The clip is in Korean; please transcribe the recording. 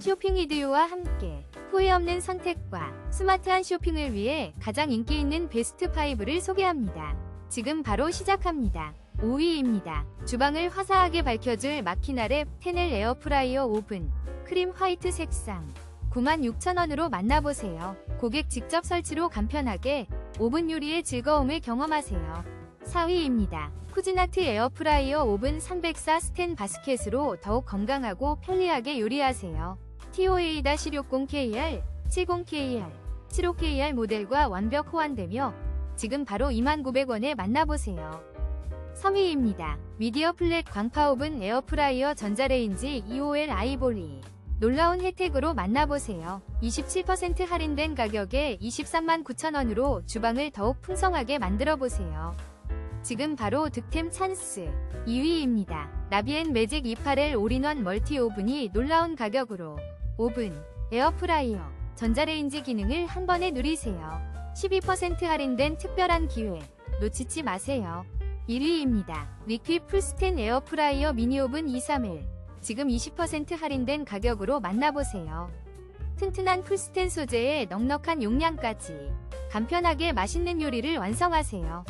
쇼핑 이디오와 함께 후회 없는 선택과 스마트한 쇼핑을 위해 가장 인기 있는 베스트 5를 소개합니다. 지금 바로 시작합니다. 5위입니다. 주방을 화사하게 밝혀줄 마키나랩 테넬 에어프라이어 오븐 크림 화이트 색상 96,000원으로 만나보세요. 고객 직접 설치로 간편하게 오븐 요리의 즐거움을 경험하세요. 4위입니다. 쿠지나트 에어프라이어 오븐 304 스텐 바스켓으로 더욱 건강하고 편리하게 요리하세요. TOA-660KR, 70KR, 75KR 모델과 완벽 호환되며 지금 바로 29,900원에 만나보세요. 3위입니다. 미디어 플랫 광파 오븐 에어프라이어 전자레인지 EOL 아이보리. 놀라운 혜택으로 만나보세요. 27% 할인된 가격에 23만 9천원으로 주방을 더욱 풍성하게 만들어보세요. 지금 바로 득템 찬스 2위입니다. 나비엔 매직 28L 올인원 멀티 오븐이 놀라운 가격으로 오븐, 에어프라이어, 전자레인지 기능을 한 번에 누리세요. 12% 할인된 특별한 기회 놓치지 마세요. 1위입니다. 리퀴 풀스텐 에어프라이어 미니오븐 231 지금 20% 할인된 가격으로 만나보세요. 튼튼한 풀스텐 소재에 넉넉한 용량까지 간편하게 맛있는 요리를 완성하세요.